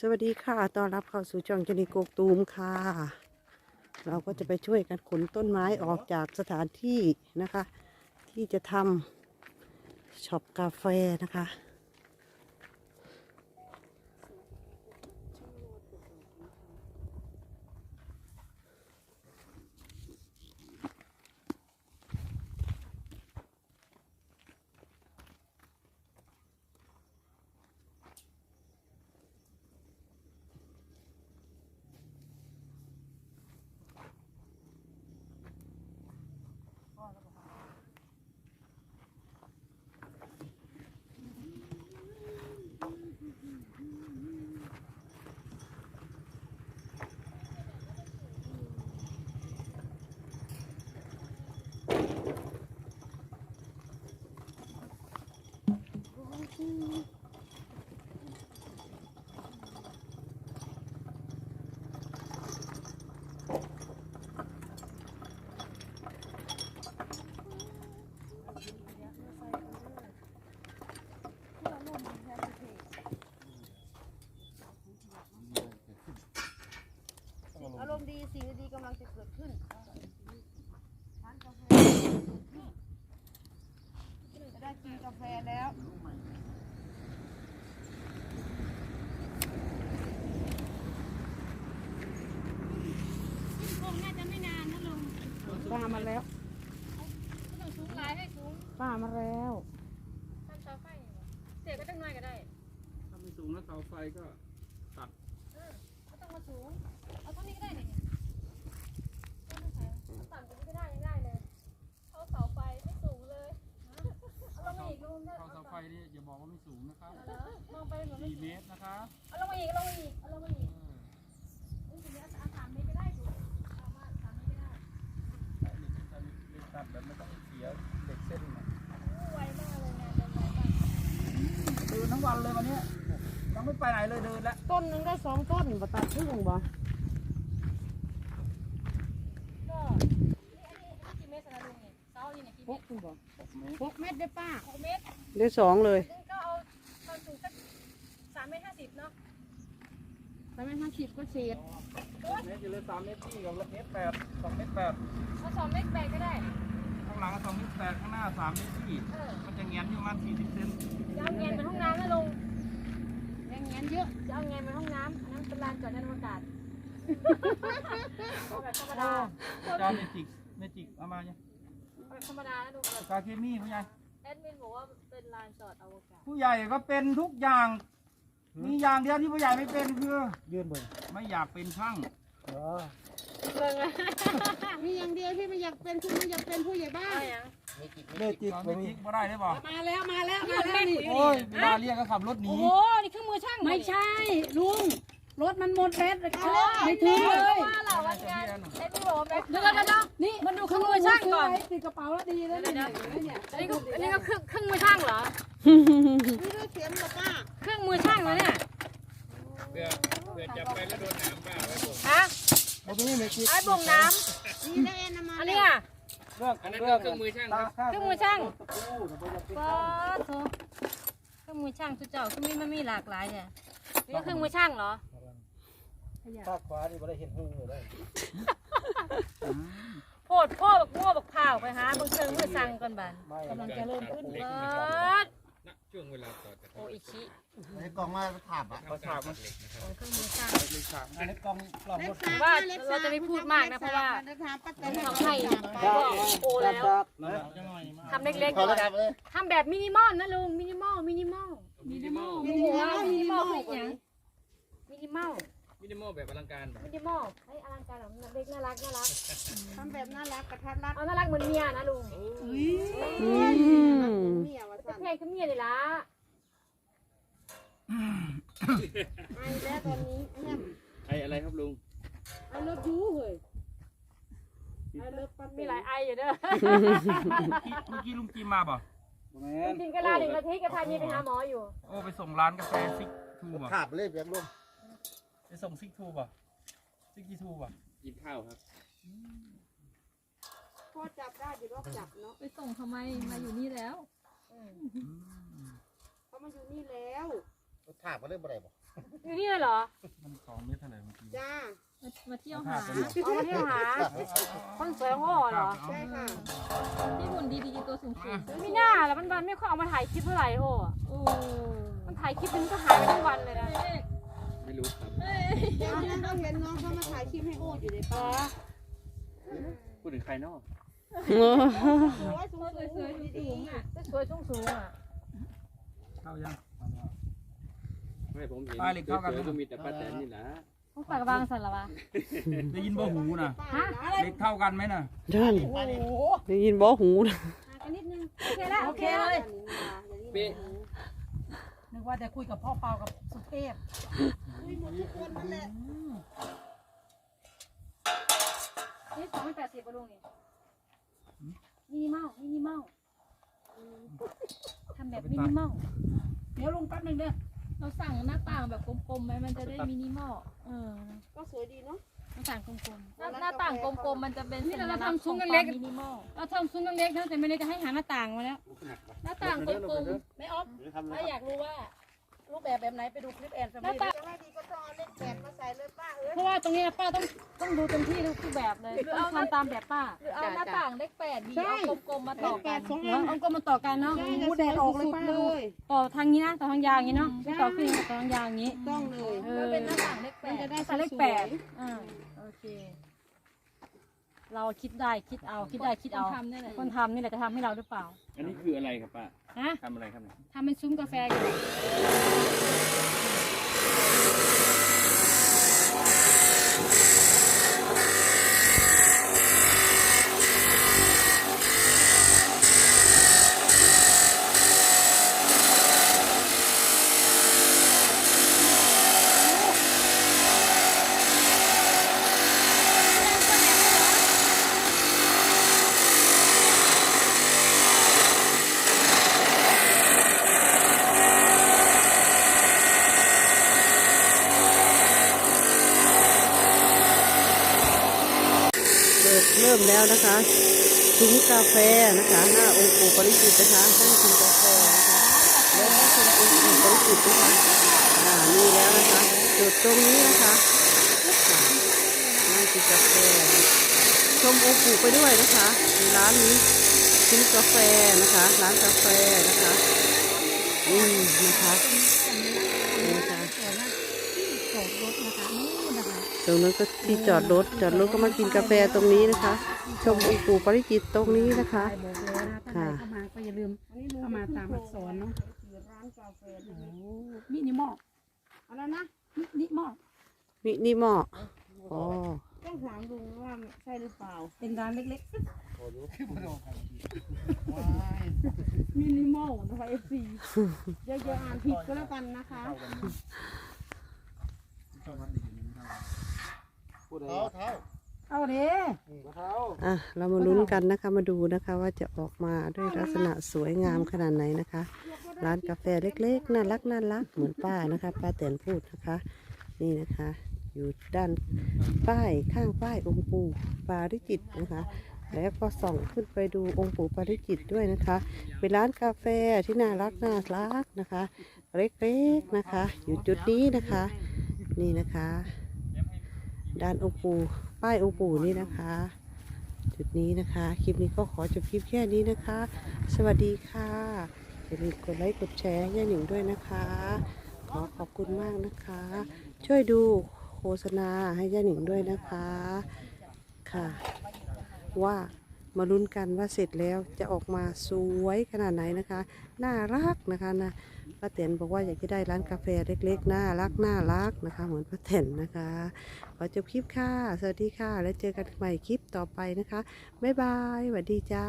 สวัสดีค่ะต้อนรับเข้าสู่ช่องจนิโกกตูมค่ะ เราก็จะไปช่วยกันขนต้นไม้ออกจากสถานที่นะคะ ที่จะทำช็อปกาแฟนะคะ อารมณ์ดีสิ่งดีๆกำลังจะเกิดขึ้นร้านกาแฟจะได้กินกาแฟแล้วคงน่าจะไม่นานนะลุงป้ามาแล้วต้องสูงหลายให้สูงป้ามาแล้ว ทำเสาไฟนี่บ่เสียก็ตั้งน้อยก็ได้ ถ้าไม่สูงแล้วเสาไฟก็ตัดเออไม่ต้องมาสูง เอาเท่านี้ก็ได้เนี่ยเอาไม่ใส่เอาต่ำกว่านี้ก็ได้ยังได้เลยเอาเสาไฟไม่สูงเลยเอาลงมาอีกลุงเข้าเสาไฟนี่อย่าบอกว่าไม่สูงนะครับเอาเหรอมองไปเหมือนไม่4เมตรนะคะเอาลงมาอีกเอาลงมาอีกเอาลงมาอีก เอออุ้ยทีนี้เอาสามเมตรก็ได้ถูกเอามาสามเมตรก็ได้ถ้าเหล็กถ้าเหล็กตัดแบบไม่ต้องเสียเหล็กเส้นเนี่ยอู้ไวมากเลยงานเดินไวมากเดินทั้งวันเลยวันเนี้ย ยังไม่ไปไหนเลยเดินแล้วต้นหนึงได้สองต้นบ่ตัดครึ่งบ่ก็นี่อันนี้อันนี้กี่เมตรสนะลุงเนี่ยเสานี่เนี่ยกี่หเมกตรบ่6เมตรหกเม็ดได้ป้าหกเมตรได้สองเลยซึ่งก็เอาความสูงสักสามเมตรห้าสิบเนาะถ้าไม่ห้าสิบก็เศษเมตรอยู่เลย3เมตรที่กับเมตรแปดสองเมตรแปดเอาสองเมตรแบกก็ได้ข้างหลังสองเมตรแปดข้างหน้า3เมตรที่เออมันจะเงียนอยู่ประมาณ40เซนจะเอาเงินเป็นห้องน้ำนะลุง ยังงั้นเยอะจะเอาเงินเป็นห้องน้ำอันนั้นเป็นลานจอดยานอวกาศเอาแบบธรรมดาอาจารย์เมจิกเมจิกเอามาเนี่ยเอาแบบธรรมดานะลุงแบบกาเคมีผู้ใหญ่แอดมินบอกว่าเป็นลานจอดอวกาศผู้ใหญ่ก็เป็นทุกอย่าง มีอย่างเดียวที่ผู้ใหญ่ไม่เป็นคือ ยืนเบิ่งไม่อยากเป็นช่างอ๋อเบิ่งอะมีอย่างเดียวที่ไม่อยากเป็นคือไม่อยากเป็นผู้ใหญ่บ้าเอานอย่าง เมจิกตอนบ่ไม่มีจิกบ่ได้ได้บ่มาแล้วมาแล้วมาแล้วนี่โอ้ยเวลาเรียกก็ขับรถหนีโอ้โหนี่เครื่องมือช่างไม่ใช่ลุงรถมันหมดแบตเลยอ๋อไม่ถึงเลยว่าเหล่าวันงานแอดมินบอกว่าแบบเดี๋ยวเดี๋ยวเดี๋ยวนี่มันดูเครื่องมือช่างก่อนติดกระเป๋าแล้วดีแล้วเนี่ยเนี่ยอันนี้ก็อันนี้ก็เครื่องเครื่องมือช่างเหรอนี่ก็เข็มกับป้าเครื่องมือช่างเหรอเนี่ยเพื่อเพื่อจับไปแล้วโดนน้ำบ้าไว้ผมฮะบ่มีเมจิกไอ้บ่งน้นี่ได้เอ็นมาำอันนี้อะ เครื่องอันนั้นก็เครื่องมือช่างครับเครื่องมือช่างตะปูน่ะบ่อยากเป็นป๊าดโถเครื่องมือช่างทุกเจ้าคือมีมันมีหลากหลายเนี่ยนี่ก็เครื่องมือช่างเหรอภาคขวานี่บ่ได้เห็นหูเลยได้โพดพ่อบักมั่วบักเผาวไปหาเบิ่งเครื่องมือช่างก่อนบานไม่กำลังจะเริ่มขึ้นป๊าด ช่วงเวลาต่อจากโออิชิในกล่องมาถามอะเขาฉากมันโอ้เครื่องมือช่างเลยฉากในกล่องกล่องรถแต่ว่าเราจะไม่พูดมากนะเพราะว่าทำให้ก็โอแล้วนะทำเล็กๆก่อนทำแบบมินิมอลนะลุงมินิมอลมินิมอลมินิมอลมินิมอลมินิมอลคืออย่างมินิมอล มินิมอลแบบอลังการแบบมินิมอลเฮ้ยอลังการของเด็กน่ารักน่ารัก ทำแบบน่ารักกระทัดรัดเอาน่ารักเหมือนเมียนะลุงเมียว่าจะสั่นเพลงคือเมียเลยล่ะไอแล้วตอนนี้เนี่ยไออะไรครับลุงไอเลิฟยูเฮ้ยไอเลิฟปันมีหลายไออยู่เด้อเมื่อกี้ลุงจีมาป่ะแม่นกินกะลาหนึ่งนาทีกับพามีไปหาหมออยู่ โอ้ไปส่งร้านกาแฟซิกทูป่ะขาบเลยเพียงลง ไปส่งซิกทูป่ะซิกกีทูป่ะกินข้าวครับ พ่อจับได้อยู่รอบจับเนาะไปส่งทำไมมาอยู่นี่แล้ว เขามาอยู่นี่แล้วขาบก็เลยบ่ได้บ่อยู่นี่เลยเหรอ มันสองเมตรเท่าไหร่เมื่อกี้จ้า มามาเที่ยวหาเอาผ้าไปเอามาเที่ยวหา คนสวยของโง่เหรอ ใช่ค่ะ ที่หุ่นดีๆตัวสูงๆไม่น่าแล้วมันวันไม่ค่อยเอามาถ่ายคลิปเท่าไหร่โอ้อะมันถ่ายคลิปมันก็หายไปทั้งวันเลยนะ ไม่รู้ ครับเดี๋ยวนี้เราเห็นน้องเขามาถ่ายคลิปให้โอ้อยู่ในป่าพูดถึงใครเนอกสวยสวยสวยสวยดีสวยสูงสูงๆอะเข้ายัง ไม่ผมเห็นป้ายเหล็กเท่ากันไหมสือก็มีแต่ป้าแตนนี่แหละต้องปากกระบางสันละวะได้ยินบ่หูนะฮะเล็กเท่ากันไหมน่ะนั่นได้ยินบ่หูนะกันนิดนึงโอเคแล้วโอเคเลย เป๊ะ นึกว่าจะคุยกับพ่อเปากับสุเทพนี่สองพันแปดสิบปะลุงนี่มินิมอลมินิมอลทำแบบมินิมอลเดี๋ยวลุงแป๊บหนึงเด้อเราสั่งหน้าต่างแบบกลมๆไหมมันจะได้มินิมอลเออ ก็สวยดีเนาะ หน้าต่างกลมๆหน้าหน้าต่างกลมๆ มันจะเป็นนี่เราสัญลักษณ์ทำซุ้มของเล็กความมินิมอลๆเราทำซุ้มเล็กๆนะแต่ไม่ได้จะให้หาหน้าต่างมาแล้ว หน้าต่างกลมไม่ออฟถ้าอยากรู้ว่า รูปแบบแบบไหนไปดูคลิปแอนแฟๆหมิน้าลี่ต่างจะให้ดีก็ต้องเอาเลขแปดมาใส่เลยป้าเอ้ยเพราะว่าตรงเนี้ยป้าต้องต้องดูเต็มที่ทุกแบบเลยต้องทำตามแบบป้า หรือเอาหน้าต่างเลขแปดดีเอากลมๆมาต่อกันเหรอเอาก็มาต่อกันเนาะใช่โอ้แดดออกเลยป้าดูเลย ต่อทางนี้นะต่อทางยาวอย่างนี้เนาะไม่ต่อขึ้นต่อทางยาวอย่างนี้ต้องเลย เอมัอนเป็นหน้าต่างเลขแปมันดจะได้หน้าต่างเลขสวยๆแปดอ่าโอเค เราคิดได้คิดเอาคิดได้คิดเอาคนทำนี่แหละคนทำนี่แหละจะทำให้เราหรือเปล่าอันนี้คืออะไรครับป้าฮะทำอะไรครับเนี่ยทำเป็นซุ้มกาแฟอยู่ เริ่มเริ่มแล้วนะคะซุ้ม กาแฟนะคะหน้าองค์ปู่ปริจิตนะคะนั่งกินกาแฟนะคะแล้วก็ชมองค์ปู่ปริจิตนะคะอ่านี่แล้วนะคะจุดตรงนี้นะคะอ่านั่งกินกาแฟชมองค์ปู่ไปด้วยนะคะร้านนี้ซุ้มกาแฟนะคะ ร้านกาแฟนะคะอืมนะคะนี่นะคะ รถนะคะนู่นนะคะตรงนั้นก็ที่จอดรถ จอดรถก็มากินกาแฟตรงนี้นะคะ ชมองค์ปู่ปริจิตรตรงนี้นะคะ บอกเลยนะถ้าใครเข้ามาก็อย่าลืมเข้ามาตามอักษรเนาะร้านกาแฟโอ้มินิมอลอะไรนะมินิมอลมินิมอลอ๋อต้องถามลุงว่าใช่หรือเปล่าเป็นร้านเล็กๆมินิมอลนะคะ FC เดี๋ยวจะอ่านผิดก็แล้วกันนะคะพูด เท้าเท้าเอาเด้เท้าอะเรามาลุ้นกันนะคะมาดูนะคะว่าจะออกมาด้วยลักษณะสวยงามขนาดไหนนะคะ ร้านกาแฟเล็กๆน่ารักน่ารักเหมือนป้านะคะ ป้าแตนพูดนะคะ นี่นะคะ อยู่ด้านป้ายข้างป้ายองค์ปู่ปาริจิตนะคะ แล้วก็ส่องขึ้นไปดูองค์ปู่ปาริจิตด้วยนะคะเป็นร้านกาแฟที่น่ารักน่ารักนะคะ เล็กๆนะคะ อยู่จุดนี้นะคะ นี่นะคะ ด้านองค์ปู่ป้ายองค์ปู่นี่นะคะ จุดนี้นะคะ คลิปนี้ก็ขอจบคลิปแค่นี้นะคะ สวัสดีค่ะอย่าลืมกดไลค์กดแชร์ให้ย่าหนิงด้วยนะคะ ขอขอบคุณมากนะคะ ช่วยดูโฆษณาให้ย่าหนิงด้วยนะคะค่ะว่า มาลุ้นกันว่าเสร็จแล้วจะออกมาสวยขนาดไหนนะคะ น่ารักนะคะนะป้าเต็นบอกว่าอยากจะได้ร้านกาแฟเล็กๆ น่ารักน่ารักนะคะ เหมือนป้าเต็นนะคะ ขอจบคลิปค่ะ สวัสดีค่ะ แล้วเจอกันใหม่คลิปต่อไปนะคะ บ๊ายบายสวัสดีจ้า